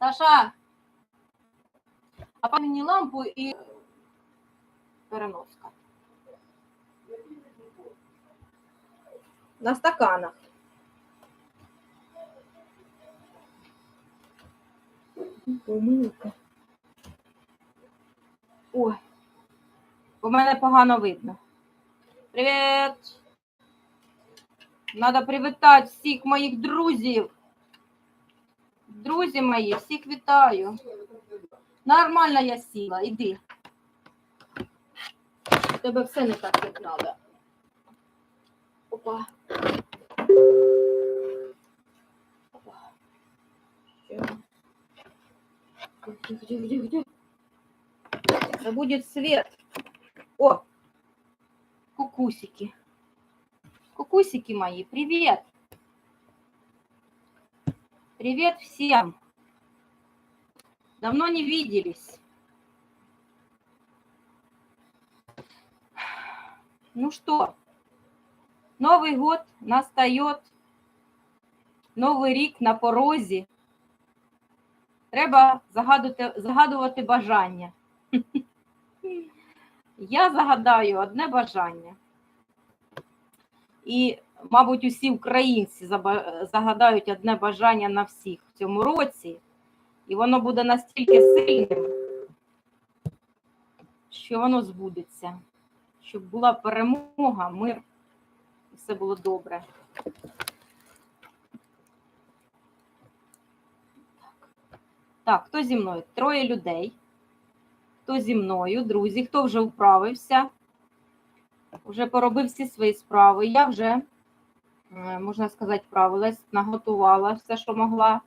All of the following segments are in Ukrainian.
Саша, а по мені лампу і переноска. На стаканах. Помилка. Ой, бо мене погано видно. Привіт! Надо привітати всіх моїх друзів. Друзі мої, всіх вітаю. Нормально я сіла, іди. Тебе все не так, як треба. Опа. Опа. Где, где, где, где? Да будет свет. О! Кукусики. Кукусики мои, привет! Привет всем! Давно не виделись. Ну что, Новый год настает, Новий рік на порозі. Треба загадувати, загадувати бажання. Я загадаю одне бажання. І, мабуть, усі українці загадають одне бажання на всіх в цьому році, і воно буде настільки сильним, що воно збудеться, щоб була перемога, мир, і все було добре. Так, хто зі мною? Троє людей. Хто зі мною, друзі, хто вже вправився, вже поробив всі свої справи. Я вже, можна сказати, вправилась, наготувала все, що могла.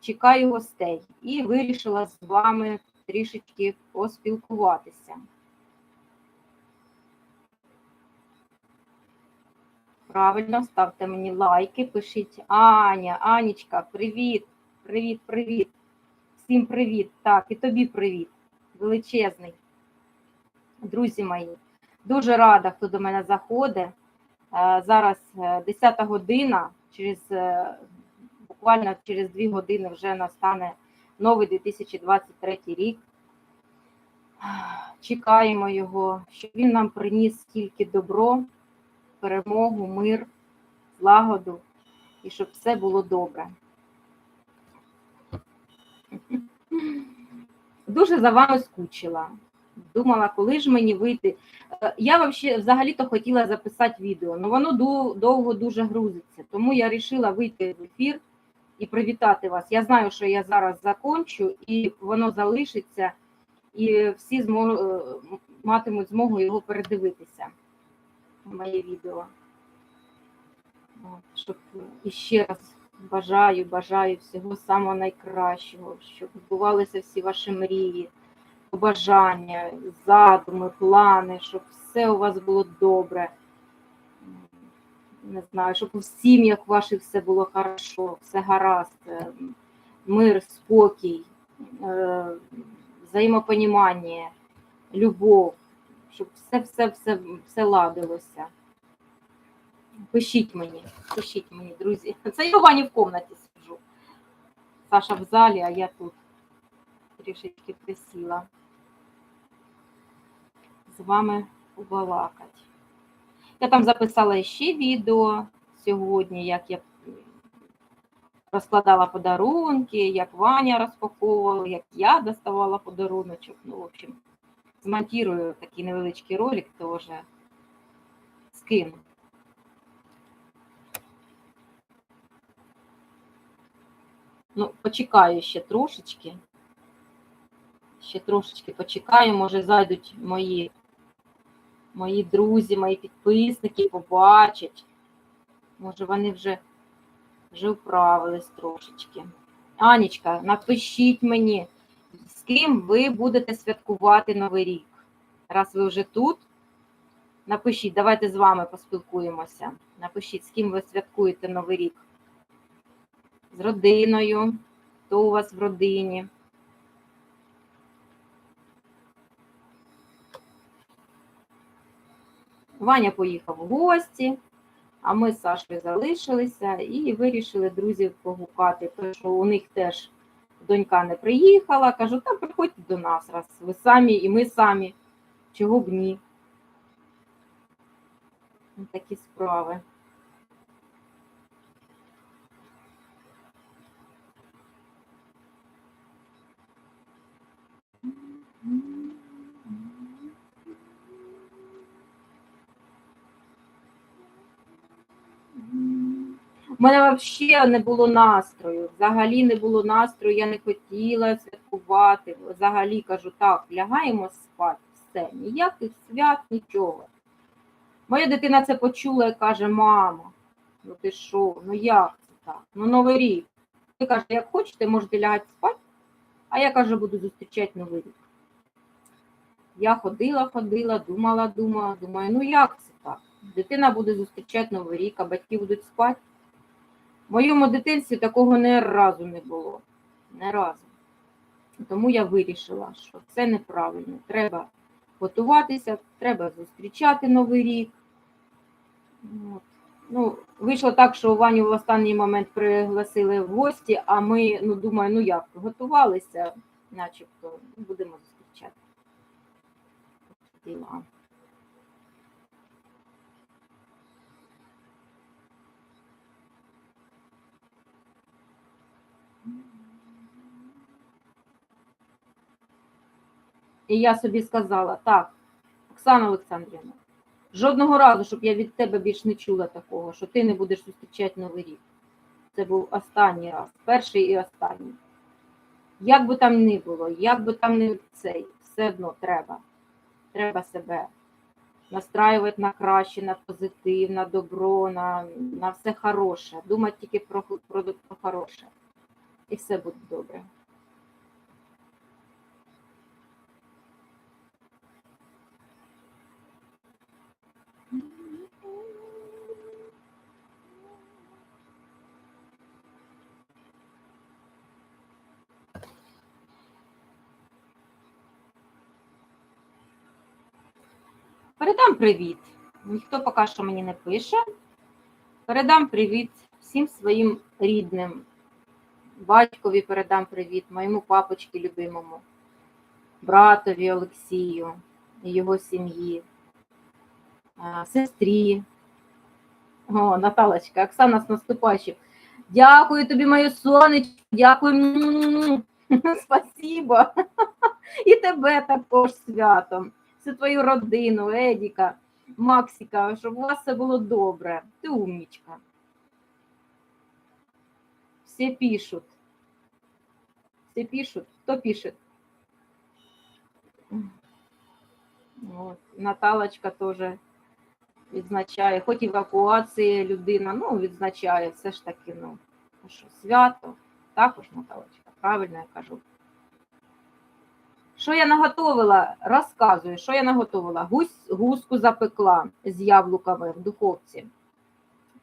Чекаю гостей і вирішила з вами трішечки поспілкуватися. Правильно, ставте мені лайки, пишіть Аня, Анічка, привіт, привіт, привіт. Всім привіт. Так, і тобі привіт. Величезний. Друзі мої, дуже рада, хто до мене заходить. Е, Зараз е, 10 година, через е, буквально через 2 години вже настане новий 2023 рік. Чекаємо його, щоб він нам приніс тільки добро, перемогу, мир, злагоду і щоб все було добре. Дуже за вами скучила. Думала, коли ж мені вийти. Е, Я взагалі-то хотіла записати відео, але воно довго дуже грузиться. Тому я вирішила вийти в ефір і привітати вас. Я знаю, що я зараз закончу, і воно залишиться, і всі змо... е, матимуть змогу його передивитися. Моє відео. Щоб іще раз бажаю, бажаю всього самого найкращого, щоб збувалися всі ваші мрії, побажання, задуми, плани, щоб все у вас було добре. Не знаю, щоб у сім'ях ваших все було хорошо, все гаразд, е, мир, спокій, е, взаємопонімання, любов, щоб все, все, все, все ладилося. Пишіть мені, пишіть мені, друзі. Це я Вані в кімнаті сиджу. Саша в залі, а я тут трішечки присіла. З вами побалакати. Я там записала ще відео сьогодні, як я розкладала подарунки, як Ваня розпаковувала, як я доставала подаруночок. Ну, в общем, змонтірую такий невеличкий ролик теж скину. Ну, почекаю ще трошечки. Ще трошечки почекаю, може зайдуть мої, мої друзі, мої підписники, побачать. Може, вони вже, вже вправились трошечки. Анічка, напишіть мені, з ким ви будете святкувати Новий рік. Раз ви вже тут, напишіть, давайте з вами поспілкуємося. Напишіть, з ким ви святкуєте Новий рік з родиною, хто у вас в родині. Ваня поїхав в гості, а ми з Сашою залишилися і вирішили друзів погукати, тому що у них теж донька не приїхала. Кажу, та приходьте до нас, раз ви самі і ми самі. Чого б ні? Такі справи. У мене взагалі не було настрою. Взагалі не було настрою, я не хотіла святкувати. Взагалі кажу, так, лягаємо спати. Все, ніяких свят, нічого. Моя дитина це почула і каже: мамо, ну ти що, ну як це так? Ну новий рік. Ти каже, як хочете, можете лягати спати, а я каже, буду зустрічати новий рік. Я ходила, ходила, думала, думала, думаю, ну як це так? Дитина буде зустрічати новий рік, а батьки будуть спати. Моєму дитинстві такого не разу не було. Не разу. Тому я вирішила, що це неправильно. Треба готуватися, треба зустрічати Новий рік. От. Ну, вийшло так, що Ваню в останній момент пригласили в гості, а ми, ну, думаю, ну як, готувалися, начебто, будемо зустрічати. Діла. І я собі сказала, так, Оксана Олександрівна, жодного разу, щоб я від тебе більш не чула такого, що ти не будеш зустрічати Новий рік. Це був останній раз, перший і останній. Як би там не було, як би там не цей, все одно треба. Треба себе настраювати на краще, на позитив, на добро, на, на все хороше. Думати тільки про, про, про хороше. І все буде добре. Передам привіт. Ніхто поки що мені не пише. Передам привіт всім своїм рідним. Батькові передам привіт, моєму папочці любимому, братові Олексію і його сім'ї, сестрі. О, Наталочка, Оксана з наступаючим. Дякую тобі, моє сонечко, дякую. Спасибо. І тебе також святом всю твою родину, Едіка, Максика, щоб у вас все було добре. Ти умнічка. Всі пишуть. Всі пишуть. Хто пише? От. Наталочка теж відзначає, хоч евакуації людина, ну, відзначає, все ж таки, ну, що, свято, також Наталочка, правильно я кажу. Що я наготовила? Розказую, що я наготовила. Гусь, гуску запекла з яблуками в духовці.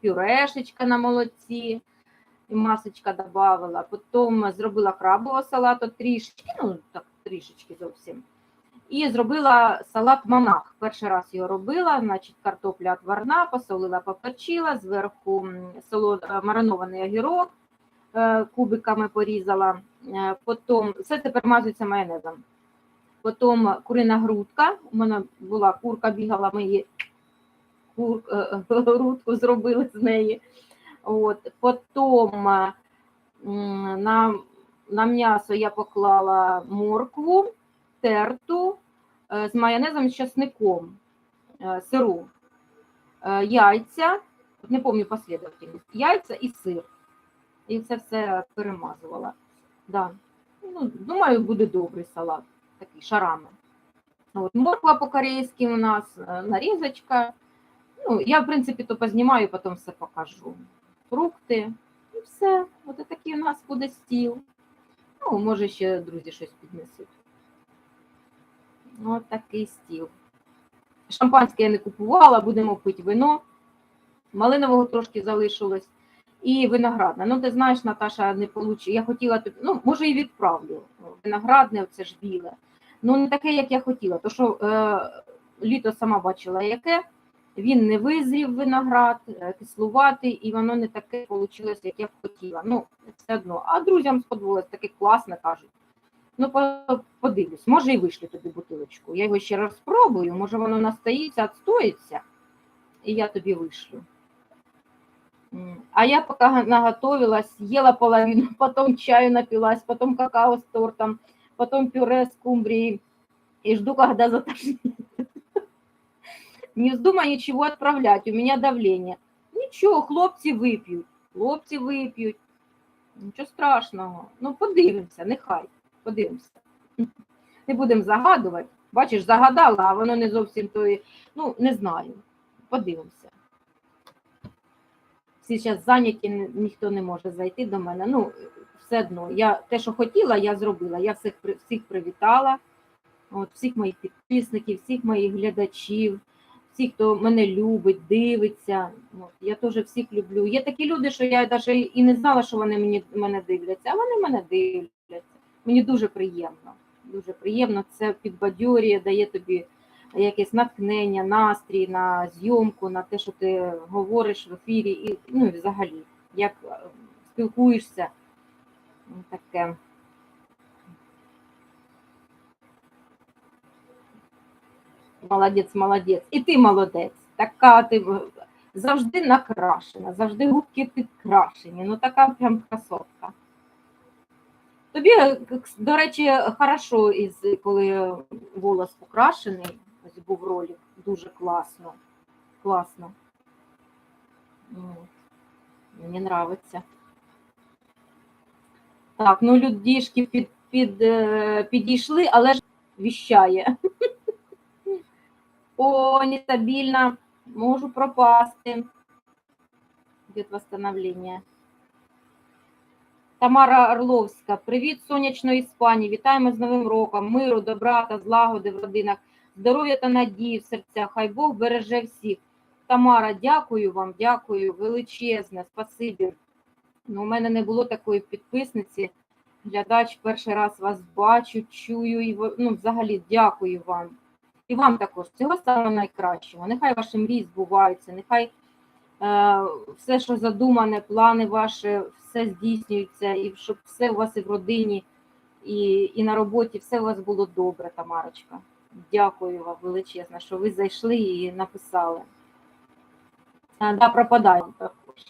Пюрешечка на молоці, і масочка додавала. Потім зробила крабового салату трішечки, ну так, трішечки зовсім. І зробила салат монах. Перший раз його робила, значить, картопля отварна, посолила, поперчила, зверху солод, е, маринований огірок, е, кубиками порізала. Е, Потім все це перемазується майонезом. Потім курина грудка. У мене була курка, бігала, ми її кур, е, грудку зробили з неї. От. Потім е, на, на м'ясо я поклала моркву, терту е, з майонезом і часником, е, сиру, е, яйця, не пам'ятаю послідовательність, яйця і сир. І це все перемазувала. Да. Ну, думаю, буде добрий салат такий шарами. От, морква по-корейськи у нас, е, нарізочка. Ну, я, в принципі, то познімаю, потім все покажу. Фрукти і все. От такий у нас буде стіл. Ну, може, ще друзі щось піднесуть. Ось такий стіл. Шампанське я не купувала, будемо пити вино. Малинового трошки залишилось. І виноградне. Ну, ти знаєш, Наташа, не получу. Я хотіла тобі, ну, може, і відправлю. Виноградне, оце ж біле. Ну, не таке, як я хотіла. То що е, літо сама бачила, яке. він не визрів виноград, е, і воно не таке вийшло, як я б хотіла. Ну, все одно. А друзям сподобалось, таке класне кажуть. Ну, подивлюсь, може і вийшли тобі бутилочку. Я його ще раз спробую, може воно настоїться, відстоїться, і я тобі вишлю. А я пока наготовилась, ела половину, потом чаю напилась, потом какао с тортом, потом пюре с кумбрией. И жду, когда затошнит. Не вздумай ничего отправлять, у меня давление. Нічого, хлопці вип'ють, хлопці вип'ють. Нічого страшного. Ну, подивимося, нехай, подивимося. Не будемо загадувати. Бачиш, загадала, а воно не зовсім тої. Ну, не знаю. Подивимося. Всі зараз зайняті, ніхто не може зайти до мене. Ну, все одно, я те, що хотіла, я зробила. Я всіх, всіх привітала. От, всіх моїх підписників, всіх моїх глядачів, всіх, хто мене любить, дивиться. От, я теж всіх люблю. Є такі люди, що я навіть і не знала, що вони мені, мене дивляться, а вони мене дивляться. Мені дуже приємно. Дуже приємно. Це підбадьорює, дає тобі якесь натхнення, настрій на зйомку, на те, що ти говориш в ефірі, і ну і взагалі, як е, спілкуєшся. Ну, Таке. Молодець, молодець. І ти молодець. Така ти е, завжди накрашена, завжди губки підкрашені. Ну така прям красотка. Тобі, е, до речі, хорошо, із, коли волос покрашений, ось був ролик, дуже класно. Класно. Ну, Мені нравиться. Так, ну людішки під, під, е, підійшли, але ж віщає. О, нестабільно, можу пропасти. Йде восстановлення. Тамара Орловська. Привіт, сонячної Іспанії. Вітаємо з Новим роком, миру, добра та злагоди в родинах, здоров'я та надії в серцях. Хай Бог береже всіх. Тамара, дякую вам, дякую, величезне, спасибі. Ну, у мене не було такої підписниці. Глядач, перший раз вас бачу, чую і ну, взагалі дякую вам. І вам також всього самого найкращого. Нехай ваші мрії збуваються, нехай е, все, що задумане, плани ваші, все здійснюється, і щоб все у вас і в родині, і, і на роботі, все у вас було добре, Тамарочка. Дякую вам величезно, що ви зайшли і написали. А, да, пропадаємо також.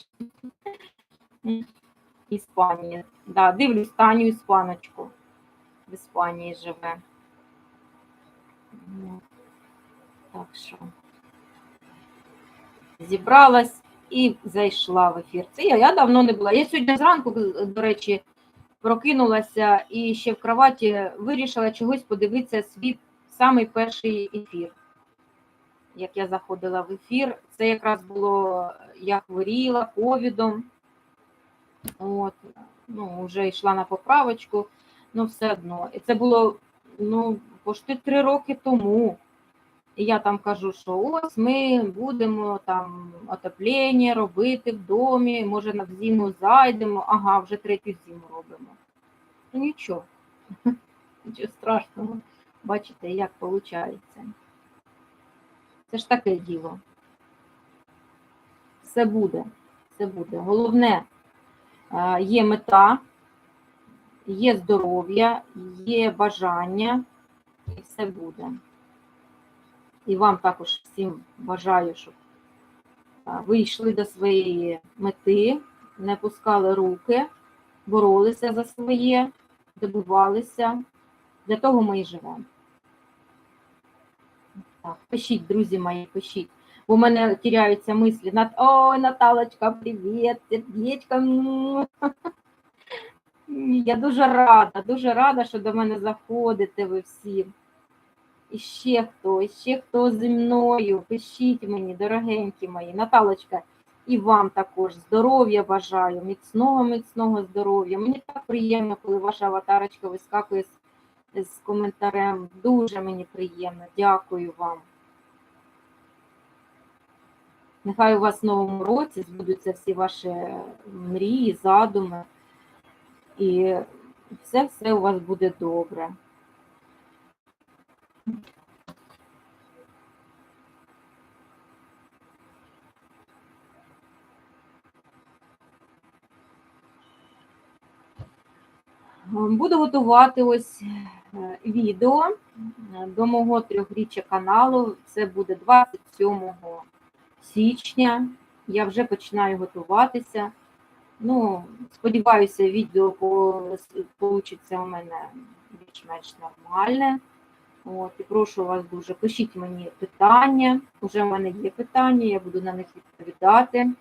Іспанія. Да, дивлюсь Таню Іспаночку. В Іспанії живе. Ну, Так що зібралась і зайшла в ефір. Це я, я давно не була. Я сьогодні зранку, до речі, прокинулася і ще в кроваті вирішила чогось подивитися свій самий перший ефір. Як я заходила в ефір, це якраз було, я хворіла ковідом. От, ну, вже йшла на поправочку, ну все одно. І це було ну, пошти три роки тому. І я там кажу, що ось ми будемо там отоплення робити в домі, може на зиму зайдемо, ага, вже третю зиму робимо. Ну нічого, нічого страшного. Бачите, як виходить. Це ж таке діло. Все буде, все буде. Головне, є мета, є здоров'я, є бажання, і все буде. І вам також всім бажаю, щоб ви йшли до своєї мети, не пускали руки, боролися за своє, добивалися. Для того ми і живемо. Так, пишіть, друзі мої, пишіть. В мене тіряються мислі. Над... Ой, Наталочка, привіт, сердечко. Я дуже рада, дуже рада, що до мене заходите ви всі. І ще хто, і ще хто зі мною. Пишіть мені, дорогенькі мої. Наталочка, і вам також здоров'я бажаю, міцного, міцного здоров'я. Мені так приємно, коли ваша аватарочка вискакує з, з коментарем. Дуже мені приємно. Дякую вам. Нехай у вас в новому році збудуться всі ваші мрії, задуми, і все-все у вас буде добре. Буду готувати ось е, відео до мого трьохріччя каналу. Це буде 27-го січня. Я вже починаю готуватися. Ну, сподіваюся, відео вийде у мене більш-менш нормальне. От, і прошу вас дуже, пишіть мені питання. Уже в мене є питання, я буду на них відповідати,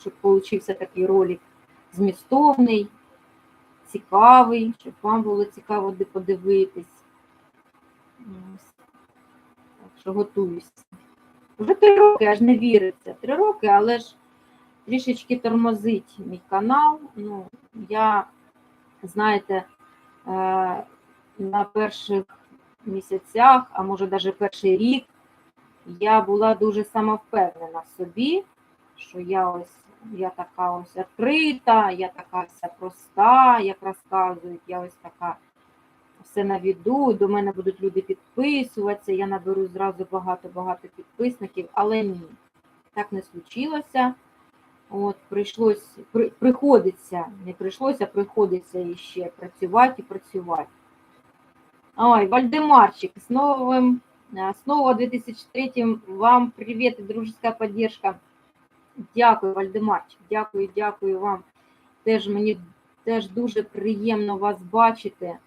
щоб получився такий ролик змістовний, цікавий, щоб вам було цікаво де подивитись. Так що готуюся. Вже три роки, аж не віриться. Три роки, але ж трішечки тормозить мій канал. Ну, я, знаєте, е, на перших місяцях, а може навіть перший рік, я була дуже самовпевнена в собі, що я ось я така ось відкрита, я така вся проста, як розказують, я ось така все на віду, до мене будуть люди підписуватися, я наберу зразу багато-багато підписників, але ні, так не случилося. От, прийшлось, при, приходиться, не прийшлося, приходиться іще працювати і працювати. Ой, Вальдемарчик, с новым, э, снова 2003 вам привет и дружеская поддержка. Дякую, Вальдемарчик, дякую, дякую вам. Теж мені теж дуже приємно вас бачити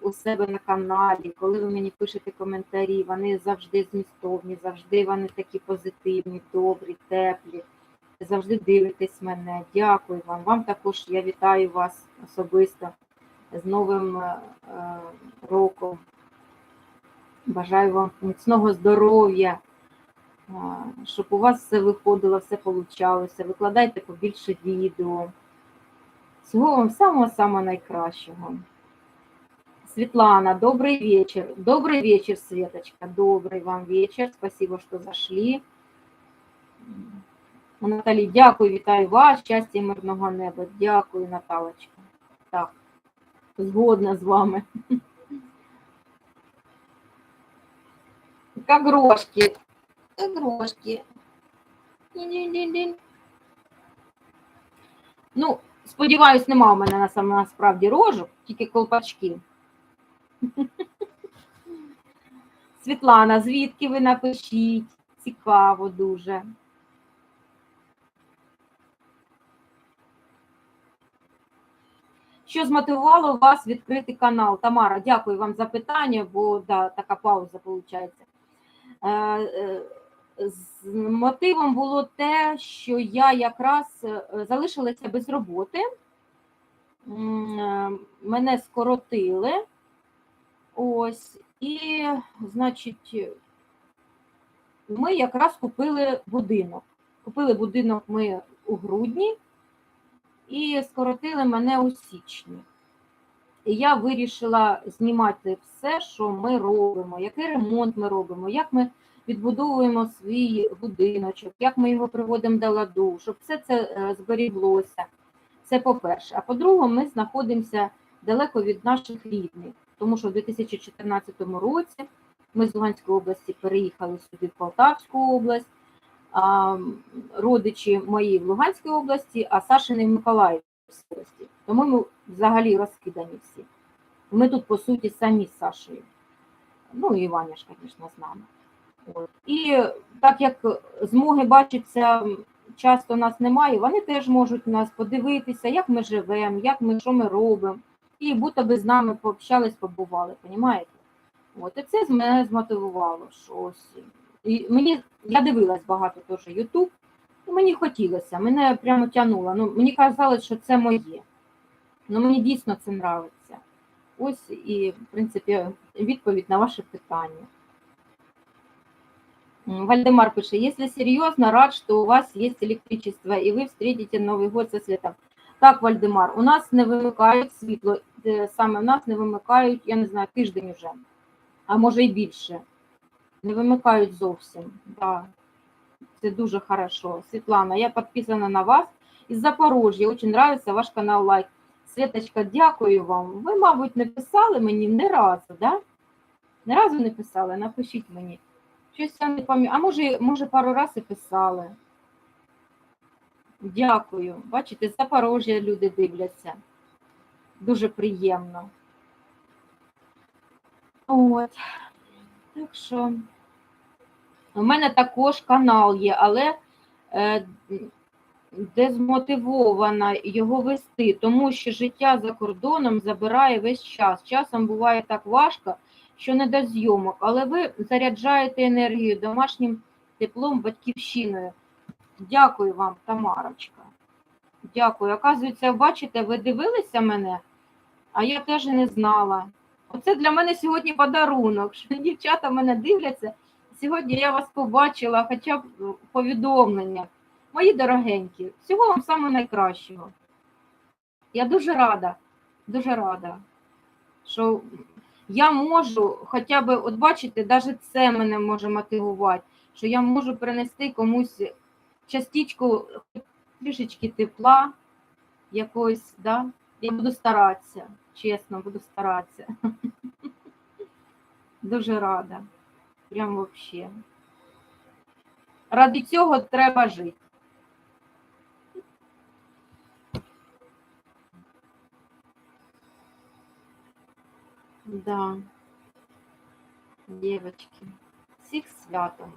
у себе на каналі, коли ви мені пишете коментарі, вони завжди змістовні, завжди вони такі позитивні, добрі, теплі. Завжди дивитесь мене. Дякую вам. Вам також я вітаю вас особисто з Новим е, роком. Бажаю вам міцного здоров'я, е, щоб у вас все виходило, все получалося. Викладайте побільше відео. Всього вам самого-самого найкращого. Светлана, добрый вечер. Добрый вечер, Светочка. Добрый вам вечер. Спасибо, что зашли. Наталі, дякую, вітаю вас. Щастя і мирного неба. Дякую, Наталочка. Так, згодна з вами. Как грошки. Как грошки. Дінь-дінь-дінь-дінь. Ну, сподіваюсь, нема у мене на саме насправді рожок, тільки колпачки. Світлана, звідки ви напишіть? Цікаво дуже. Що змотивувало вас відкрити канал? Тамара, дякую вам за питання, бо да, така пауза виходить. З мотивом було те, що я якраз е, залишилася без роботи, е, мене скоротили. Ось, і, значить, ми якраз купили будинок. Купили будинок ми у грудні і скоротили мене у січні. І я вирішила знімати все, що ми робимо, який ремонт ми робимо, як ми відбудовуємо свій будиночок, як ми його приводимо до ладу, щоб все це е, зберіглося. Це по-перше. А по-друге, ми знаходимося далеко від наших рідних, тому що в 2014 році ми з Луганської області переїхали сюди в Полтавську область, а родичі мої в Луганській області, а Сашини в Миколаївській області. Тому ми взагалі розкидані всі. Ми тут, по суті, самі з Сашею. Ну, і Іваня ж, звісно, з нами. От. І так як змоги бачиться часто нас немає, вони теж можуть нас подивитися, як ми живемо, як ми, що ми робимо І будто би з нами пообщались, побували, розумієте? От, і це мене змотивувало. що ось. І мені, Я дивилась багато теж Ютуб, і мені хотілося, мене прямо тягнуло. Ну, Мені казалось, що це моє. Ну, Мені дійсно це подобається. Ось і, в принципі, відповідь на ваше питання. Вальдемар пише, если серьезно, рад, что у вас есть электричество, и вы встретите Новый год со светом. Так, Вальдемар, у нас не вимикають світло, саме в нас не вимикають, я не знаю, тиждень уже, а може і більше. Не вимикають зовсім. Да. Це дуже хорошо. Світлана, я підписана на вас із Запорожжя. Очень нравится ваш канал лайк. Світочка, дякую вам. Ви, мабуть, не писали мені не разу, да? Не разу не писали, напишіть мені. Щось я не пам'ятаю. А може, може, пару разів писали. Дякую. Бачите, Запорожжя люди дивляться. Дуже приємно. От. Так що у мене також канал є, але е, дезмотивована його вести, тому що життя за кордоном забирає весь час. Часом буває так важко, що не до зйомок, але ви заряджаєте енергію домашнім теплом, батьківщиною. Дякую вам, Тамарочка. Дякую. Оказується, бачите, ви дивилися мене, а я теж не знала. Оце для мене сьогодні подарунок, що дівчата мене дивляться. Сьогодні я вас побачила, хоча б повідомлення. Мої дорогенькі, всього вам саме найкращого. Я дуже рада, дуже рада, що я можу, хоча б, от бачите, навіть це мене може мотивувати, що я можу принести комусь частичку трішечки тепла якоїсь, да? я буду старатися, чесно, буду старатися. Дуже рада. Прям вообще. Ради цього треба жити. Да. Девочки, всіх святом.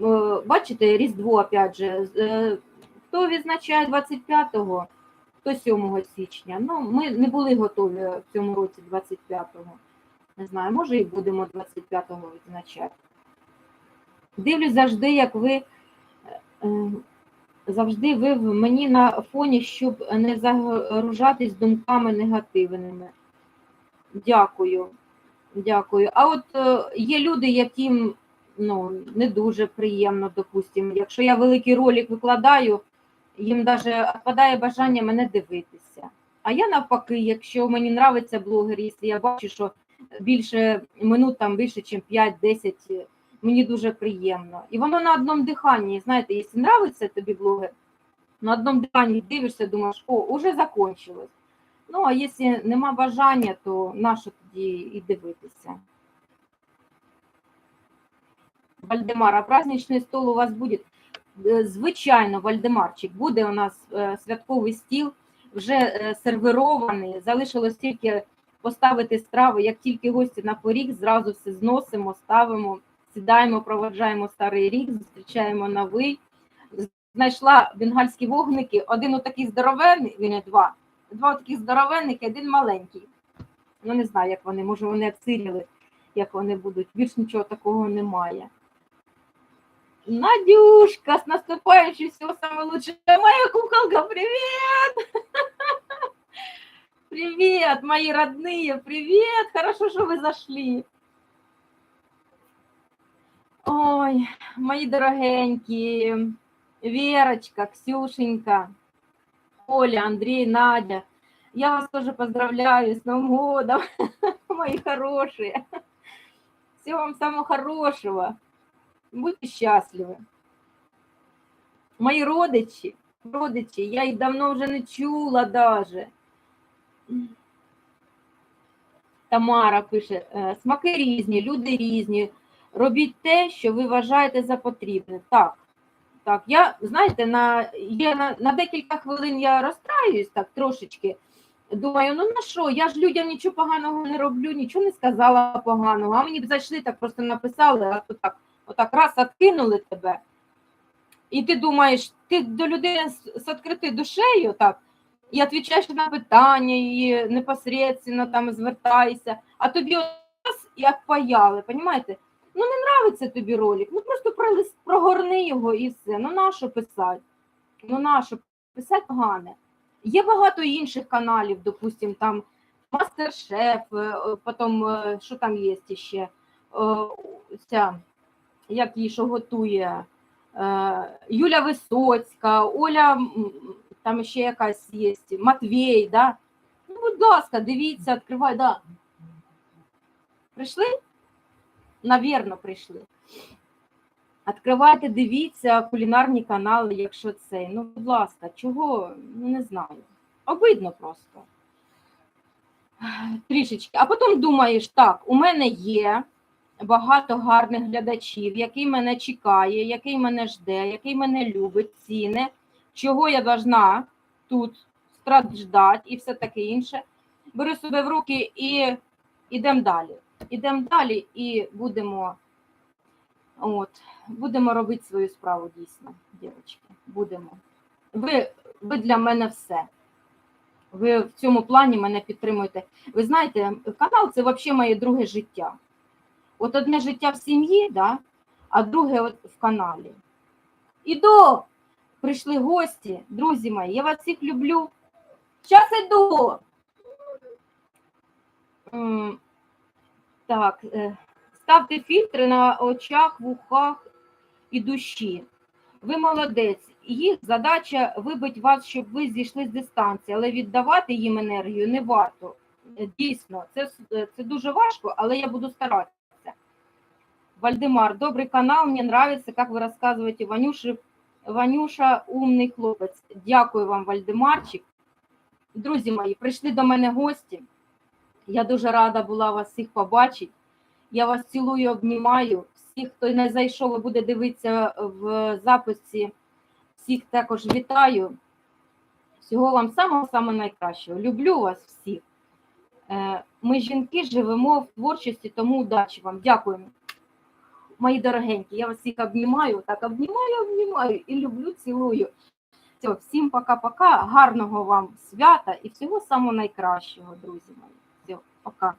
Е, Бачите, Різдво, опять же, е, хто відзначає 25-го, хто 7 січня. Ну, ми не були готові в цьому році 25-го. Не знаю, може і будемо 25-го відзначати. Дивлюсь завжди, як ви е, завжди ви в мені на фоні, щоб не загружатись думками негативними. Дякую. Дякую. А от є люди, яким ну, не дуже приємно, допустимо. Якщо я великий ролик викладаю, їм навіть відпадає бажання мене дивитися. А я навпаки, якщо мені нравиться блогер, якщо я бачу, що більше минут там більше, ніж 5-10, мені дуже приємно. І воно на одному диханні, знаєте, якщо нравиться тобі блогер, на одному диханні дивишся, думаєш, о, уже закончилось. Ну, а якщо нема бажання, то нащо тоді і дивитися? Вальдемар, а праздничний стол у вас буде? Е, Звичайно, Вальдемарчик, буде у нас е, святковий стіл, вже е, сервірований. Залишилось тільки поставити страви. Як тільки гості на поріг, зразу все зносимо, ставимо, сідаємо, проводжаємо старий рік, зустрічаємо новий. Знайшла бенгальські вогники, один отакий здоровенний, він два. Два таких здоровенники, один маленький. Ну, не знаю, як вони, може, вони обсиріли, як вони будуть. Більш нічого такого немає. Надюшка, с наступающим всего самого лучшего. Моя куколка, привет! Привет, мои родные, привет! Хорошо, что вы зашли. Ой, мои дорогенькі, Верочка, Ксюшенька, Оля, Андрей, Надя. Я вас тоже поздравляю с Новым годом, мои хорошие. Всего вам самого хорошего. Будьте щасливі. Мої родичі, родичі, я їх давно вже не чула даже. Тамара пише: «Е, смаки різні, люди різні. Робіть те, що ви вважаєте за потрібне. Так, так, я, знаєте, на, є на, на декілька хвилин я розстраюсь так трошечки. Думаю, ну на що? Я ж людям нічого поганого не роблю, нічого не сказала поганого. А мені б зайшли, так просто написали, а то так отак раз откинули тебе, і ти думаєш, ти до людини з, відкритою душею так, і відповідаєш на питання, і непосередньо там звертаєшся, а тобі раз як паяли, понімаєте? Ну не нравиться тобі ролик, ну просто прогорни його і все. Ну нащо писати? Ну нащо писати погане. Є багато інших каналів, допустим, там Мастер-шеф, потім е, що там є ще? Е, Ця як її що готує, е, Юля Висоцька, Оля, там ще якась є, Матвій, да? Ну, будь ласка, дивіться, відкривай, да. Прийшли? Навірно, прийшли. Відкривайте, дивіться кулінарні канали, якщо це. Ну, будь ласка, чого? Не знаю. Обидно просто. Трішечки. А потім думаєш, так, у мене є багато гарних глядачів, який мене чекає, який мене жде, який мене любить, ціни, чого я должна тут страждати і все таке інше. беру себе в руки і йдемо далі. Ідемо далі і будемо, от, будемо робити свою справу дійсно, дівчатки. Будемо. Ви, ви для мене все. Ви в цьому плані мене підтримуєте. Ви знаєте, канал це взагалі моє друге життя. От одне життя в сім'ї, да, а друге от в каналі. Іду, прийшли гості, друзі мої, я вас всіх люблю. Зараз іду. Так, е, ставте фільтри на очах, вухах і душі. Ви молодець. Їх задача вибити вас, щоб ви зійшли з дистанції, але віддавати їм енергію не варто. Е, Дійсно, це, е, це дуже важко, але я буду старатися. Вальдемар, добрий канал, мені нравится, как ви розказуєте. Ванюши, Ванюша умний хлопець. Дякую вам, Вальдемарчик. Друзі мої, прийшли до мене гості. Я дуже рада була вас всіх побачити. Я вас цілую, обнімаю. Всіх, хто не зайшов і буде дивитися в записі, всіх також вітаю. Всього вам самого-самого найкращого. Люблю вас всіх. Е, Ми, жінки, живемо в творчості, тому удачі вам. Дякуємо. Мої дорогенькі, я вас всіх обнімаю, так обнімаю, обнімаю і люблю, цілую. Все, всім пока-пока, гарного вам свята і всього самого найкращого, друзі мої. Все, пока.